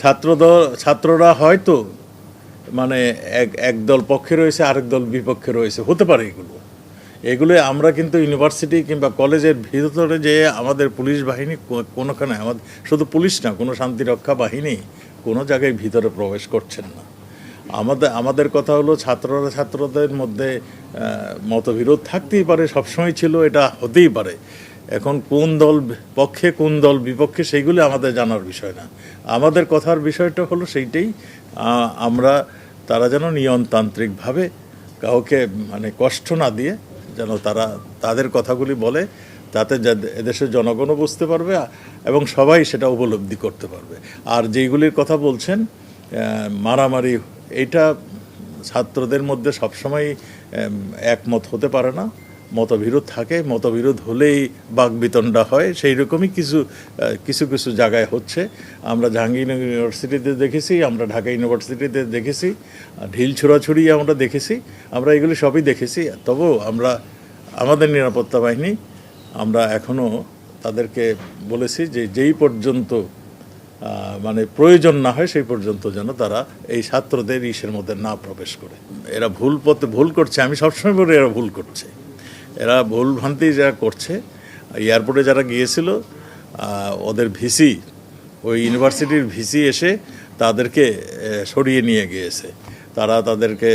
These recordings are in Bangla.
ছাত্রদল ছাত্ররা হয়তো মানে এক এক দল পক্ষে রয়েছে, আরেক দল বিপক্ষে রয়েছে, হতে পারে এগুলো। এগুলো আমরা কিন্তু ইউনিভার্সিটি কিংবা কলেজের ভিতরে যে আমাদের পুলিশ বাহিনী কোনোখানে আমাদের শুধু পুলিশ না, কোনো শান্তিরক্ষা বাহিনী কোনো জায়গায় ভিতরে প্রবেশ করছেন না। আমাদের আমাদের কথা হলো ছাত্ররা ছাত্রদের মধ্যে মতবিরোধ থাকতেই পারে, সবসময় ছিল, এটা হতেই পারে। এখন কোন দল পক্ষে, কোন দল বিপক্ষে, সেইগুলো আমাদের জানার বিষয় না। আমাদের কথার বিষয়টা হলো সেইটাই আমরা, তারা যেন নিয়মতান্ত্রিকভাবে কাউকে মানে কষ্ট না দিয়ে যেন তারা তাদের কথাগুলি বলে, তাতে এদেশের জনগণও বুঝতে পারবে এবং সবাই সেটা উপলব্ধি করতে পারবে। আর যেইগুলির কথা বলছেন মারামারি এটা ছাত্রদের মধ্যে সবসময় একমত হতে পারে না। মতবিরোধ থাকে, মতবিরোধ হলেই বাকবিতণ্ডা হয় সেই রকমই কিছু কিছু কিছু জায়গায় হচ্ছে। আমরা জাহাঙ্গীরনগর ইউনিভার্সিটিতে দেখেছি, আমরা ঢাকা ইউনিভার্সিটিতে দেখেছি ঢিল ছোড়াছুড়ি আমরা দেখেছি, আমরা এগুলি সবই দেখেছি। তবুও আমরা, আমাদের নিরাপত্তা বাহিনী, আমরা এখনও তাদেরকে বলেছি যে যেই পর্যন্ত মানে প্রয়োজন না হয় সেই পর্যন্ত যেন তারা এই ছাত্রদের ইসের মধ্যে না প্রবেশ করে। এরা ভুল পথে ভুল করছে, আমি সবসময় বলি এরা ভুল করছে। এরা ভুল ভ্রান্তি যারা করছে এয়ারপোর্টে যারা গিয়েছিল ওদের ভিসি ওই ইউনিভার্সিটির ভিসি এসে তাদেরকে সরিয়ে নিয়ে গিয়েছে। তারা তাদেরকে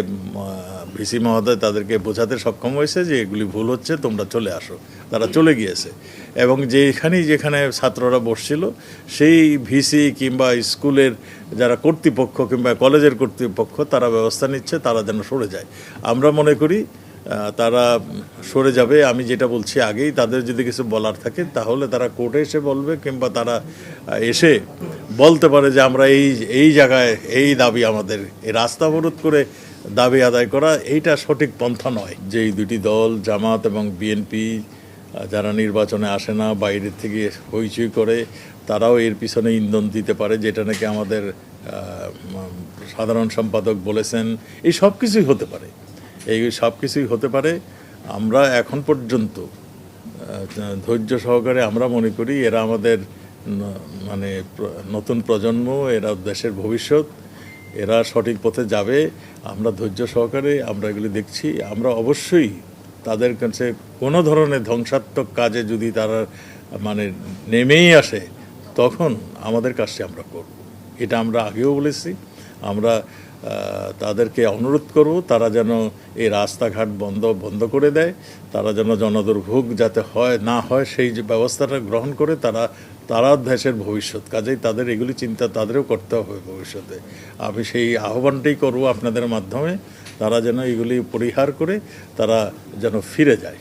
ভিসি মহোদয় তাদেরকে বোঝাতে সক্ষম হয়েছে যে এগুলি ভুল হচ্ছে, তোমরা চলে আসো। তারা চলে গিয়েছে। এবং যেখানেই যেখানে ছাত্ররা বসছিল, সেই ভিসি কিংবা স্কুলের যারা কর্তৃপক্ষ কিংবা কলেজের কর্তৃপক্ষ, তারা ব্যবস্থা নিচ্ছে, তারা যেন সরে যায়। আমরা মনে করি তারা সরে যাবে, আমি যেটা বলছি আগেই, তাদের যদি কিছু বলার থাকে, তাহলে তারা কোর্টে এসে বলবে, কিংবা তারা এসে বলতে পারে যে আমরা এই এই জায়গায়, এই দাবি আমাদের। এই রাস্তা অবরোধ করে দাবি আদায় করা, এইটা সঠিক পন্থা নয় যে এই দুটি দল, জামাত এবং বিএনপি যারা নির্বাচনে আসে না বাইরের থেকে হইচই করে, তারাও এর পিছনে ইন্ধন দিতে পারে, যেটা নাকি আমাদের সাধারণ সম্পাদক বলেছেন। এই সব কিছুই হতে পারে। এই সব কিছুই হতে পারে। আমরা এখন পর্যন্ত ধৈর্য সহকারে আমরা মনে করি এরা আমাদের মানে নতুন প্রজন্ম, এরা দেশের ভবিষ্যৎ, এরা সঠিক পথে যাবে। আমরা ধৈর্য সহকারে আমরা এগুলি দেখছি। আমরা অবশ্যই তাদের কাছে কোনো ধরনের ধ্বংসাত্মক কাজে যদি তারা মানে নেমেই আসে, তখন আমাদের কাজটি আমরা করব। এটা আমরা আগেও বলেছি। আমরা তাদেরকে অনুরোধ করব, তারা যেন এই রাস্তাঘাট বন্ধ বন্ধ করে দেয়, তারা যেন জনদুর্ভোগ যাতে হয়, না হয়, সেই যে ব্যবস্থাটা গ্রহণ করে তারা তারা দেশের ভবিষ্যৎ, কাজেই তাদের এগুলি চিন্তা তাদেরও করতে হবে ভবিষ্যতে। আমি সেই আহ্বানটাই করব আপনাদের মাধ্যমে, তারা যেন এগুলি পরিহার করে, তারা যেন ফিরে যায়।